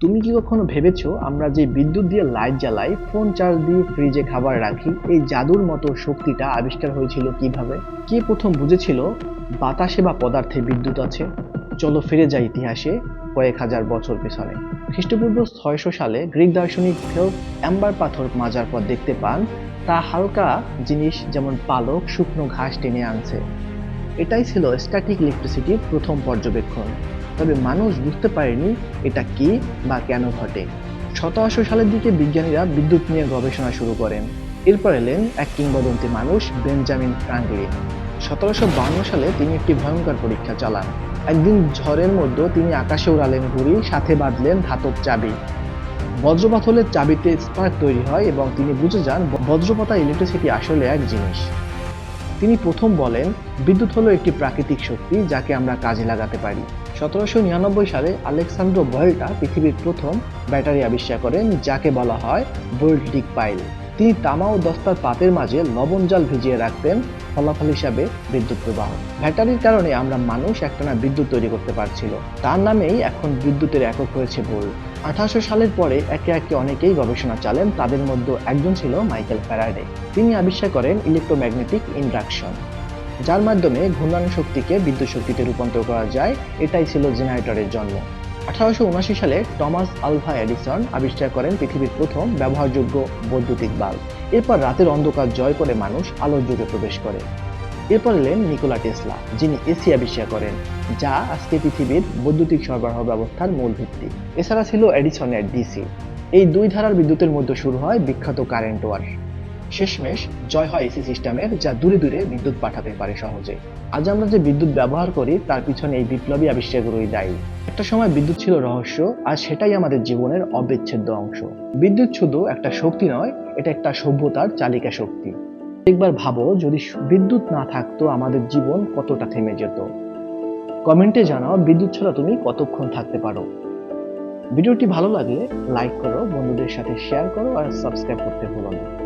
তুমি কি কখনো ভেবেছো আমরা যে বিদ্যুৎ দিয়ে লাইট জ্বালাই, ফোন চার্জ দিয়ে ফ্রিজে খাবার রাখি, এই জাদুর মতো শক্তিটা আবিষ্কার হয়েছিল কীভাবে? কে প্রথম বুঝেছিল বাতাসে বা পদার্থে বিদ্যুৎ আছে? চলো ফিরে যাই ইতিহাসে কয়েক হাজার বছর পেছনে। খ্রিস্টপূর্ব ছয়শো সালে গ্রিক দার্শনিক ফেল অ্যাম্বার পাথর মাজার পর দেখতে পান। তা হালকা জিনিস যেমন পালক, শুকনো ঘাস টেনে আনছে। এটাই ছিল স্ট্যাটিক ইলেকট্রিসিটির প্রথম পর্যবেক্ষণ। তবে মানুষ বুঝতে পারেনি এটা কি বা কেন ঘটে। সতেরোশো সালের দিকে বিজ্ঞানীরা বিদ্যুৎ নিয়ে গবেষণা শুরু করেন। এরপর এলেন এক কিংবদন্তি মানুষ, বেঞ্জামিন ফ্রাঙ্কলিন সতেরোশো সালে তিনি একটি ভয়ঙ্কর পরীক্ষা চালান। একদিন ঝড়ের মধ্যে তিনি আকাশে উড়ালেন ঘুড়ি, সাথে বাঁধলেন ধাতব চাবি। বজ্রপাত হলে চাবিতে স্পার্ক তৈরি হয় এবং তিনি বুঝে যান বজ্রপাতা ইলেকট্রিসিটি আসলে এক জিনিস। তিনি প্রথম বলেন, বিদ্যুৎ হলো একটি প্রাকৃতিক শক্তি যাকে আমরা কাজে লাগাতে পারি। সতেরোশো নিরানব্বই সালে আলেকসান্দ্রো ভয়েল্টা পৃথিবীর প্রথম ব্যাটারি আবিষ্কার করেন, যাকে বলা হয় ভোল্টিক পাইল। তিনি তামা ও দস্তার পাতের মাঝে লবণ জল ভিজিয়ে রাখতেন, ফলাফল হিসাবে বিদ্যুৎ প্রবাহ। ব্যাটারির কারণে আমরা মানুষ একটানা বিদ্যুৎ তৈরি করতে পারছিল। তার নামেই এখন বিদ্যুতের একক হয়েছে ভোল্ট। আঠারোশো সালের পরে একে একে অনেকেই গবেষণা চালেন, তাদের মধ্যে একজন ছিল মাইকেল ফ্যারাডে। তিনি আবিষ্কার করেন ইলেকট্রোম্যাগনেটিক ইন্ডাকশন। যার মাধ্যমে ঘূর্ণায়ন শক্তিকে বিদ্যুৎ শক্তিতে রূপান্তর করা যায়, এটাই ছিল জেনারেটরের জন্ম। আঠারোশো সালে টমাস আলভা এডিসন আবিষ্কার করেন পৃথিবীর প্রথম ব্যবহারযোগ্য বৈদ্যুতিক বাল্ব। এরপর রাতের অন্ধকার জয় করে মানুষ আলোর যুগে প্রবেশ করে। এরপর এলেন নিকোলা টেসলা, যিনি এসি আবিষ্কার করেন, যা আজকে পৃথিবীর বৈদ্যুতিক সরবরাহ ব্যবস্থার মূল ভিত্তি। এছাড়া ছিল এডিসনের ডিসি। এই দুই ধারার বিদ্যুতের মধ্যে শুরু হয় বিখ্যাত কারেন্ট ওয়ার শেষমেশ জয় হয় এসি সিস্টেমের, যা দূরে দূরে বিদ্যুৎ পাঠাতে পারে সহজে। আজ আমরা যে বিদ্যুৎ ব্যবহার করি, তার পিছনে এই বিপ্লবী আবিষ্কারগুলোই দায়ী। একটা সময় বিদ্যুৎ ছিল রহস্য, আর সেটাই আমাদের জীবনের অবিচ্ছেদ্য অংশ। বিদ্যুৎ শুধু একটা শক্তি নয়, এটা একটা সভ্যতার চালিকা শক্তি। একবার ভাবো, যদি বিদ্যুৎ না থাকতো, আমাদের জীবন কতটা থেমে যেত। কমেন্টে জানাও, বিদ্যুৎ ছাড়া তুমি কতক্ষণ থাকতে পারো? ভিডিওটি ভালো লাগলে লাইক করো, বন্ধুদের সাথে শেয়ার করো, আর সাবস্ক্রাইব করতে ভুলো না।